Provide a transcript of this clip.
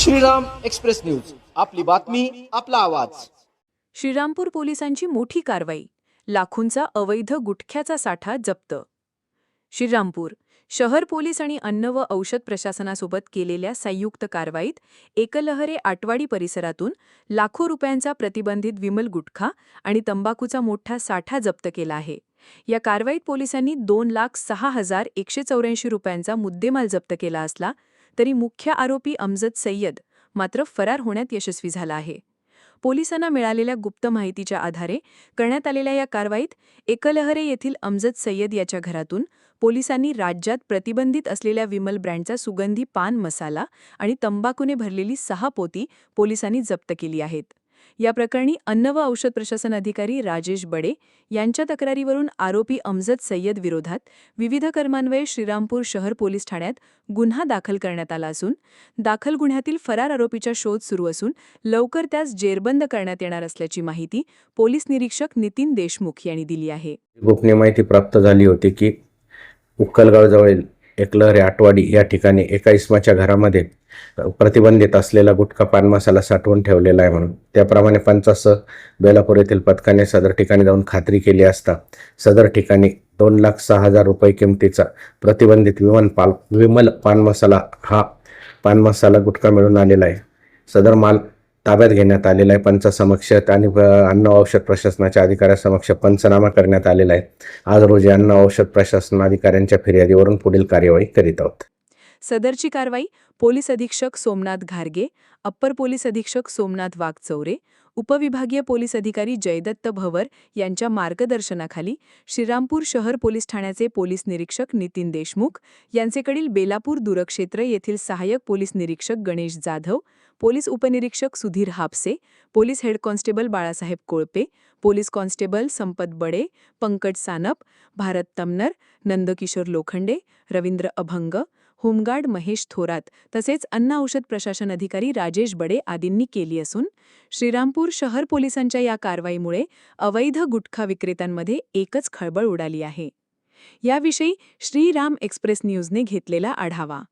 Shriram express news. आपली बातमी आपला आवाज. श्रीरामपूर पोलिसांची मोठी कारवाई. लाखोंचा अवैध गुटख्याचा साठा जप्त. श्रीरामपूर शहर पोलीस आणि अन्न व औषध प्रशासनासोबत केलेल्या संयुक्त कारवाईत एकलहरे आटवाडी परिसरातून लाखो रुपयांचा प्रतिबंधित विमल गुटखा आणि तंबाखूचा मोठा साठा जप्त केला आहे. या कारवाईत पोलिसांनी दोन लाख सहा हजार एकशे चौऱ्याऐंशी रुपयांचा मुद्देमाल जप्त केला असला तरी मुख्य आरोपी अमजद सय्यद मात्र फरार होण्यात यशस्वी झाला आहे. पोलिसांना मिळालेल्या गुप्त माहितीच्या आधारे करण्यात आलेल्या या कारवाईत एकलहरे येथील अमजद सय्यद याच्या घरातून पोलिसांनी राज्यात प्रतिबंधित असलेल्या विमल ब्रँडचा सुगंधी पान मसाला आणि तंबाखूने भरलेली सहा पोती पोलिसांनी जप्त केली आहेत. या प्रकरणी अन्न व औषध प्रशासन अधिकारी राजेश बडे यांच्या तक्रारीवरून आरोपी अमजद सय्यद विरोधात विविध कर्मान्वये श्रीरामपूर शहर पोलीस ठाण्यात गुन्हा दाखल करण्यात आला असून दाखल गुन्ह्यातील फरार आरोपीचा शोध सुरू असून लवकर त्यास जेरबंद करण्यात येणार असल्याची माहिती पोलीस निरीक्षक नितीन देशमुख यांनी दिली आहे. गोपनीय माहिती प्राप्त झाली होती की उक्कलगावजवळील एकलहरे आटवाडी या ठिकाणी एका इस्माच्या घरामध्ये प्रतिबंधित असलेला गुटखा पान मसाला साठवून ठेवलेला आहे म्हणून. त्याप्रमाणे पंचासह बेलापूर येथील पथकाने सदर ठिकाणी जाऊन खात्री केली असता सदर ठिकाणी दोन लाख सहा हजार रुपये किमतीचा प्रतिबंधित विमान पाल विमल पान मसाला हा पान मसाला गुटखा मिळून आलेला आहे. सदर माल ताब्यात घेण्यात आलेला आहे. पंचासमक्ष आणि अन्न औषध प्रशासनाच्या अधिकाऱ्यासमक्ष पंचनामा करण्यात आलेला आहे. आज रोजी अन्न औषध प्रशासन अधिकाऱ्यांच्या फिर्यादीवरून पुढील कार्यवाही करीत आहोत. सदरची कारवाई पोलीस अधीक्षक सोमनाथ घारगे अप्पर पोलीस अधीक्षक सोमनाथ वाघचौरे उपविभागीय पोलीस अधिकारी जयदत्त भवर यांच्या मार्गदर्शनाखाली श्रीरामपूर शहर पोलीस ठाण्याचे पोलीस निरीक्षक नितीन देशमुख यांचेकडील बेलापूर दूरक्षेत्र येथील सहाय्यक पोलीस निरीक्षक गणेश जाधव पोलीस उपनिरीक्षक Sudhir Hapse police head constable Balasaheb Kolpe police constable Sampat Bade Pankaj Sanap Bharat Tamnar Nandkishor Lokhande Ravindra अभंग होमगार्ड महेश थोरात तसेच अन्न औषध प्रशासन अधिकारी राजेश बडे आदींनी केली असून श्रीरामपूर शहर पोलिसांच्या या कारवाईमुळे अवैध गुटखा विक्रेत्यांमध्ये एकच खळबळ उडाली आहे. याविषयी श्रीराम एक्सप्रेस न्यूजने घेतलेला आढावा.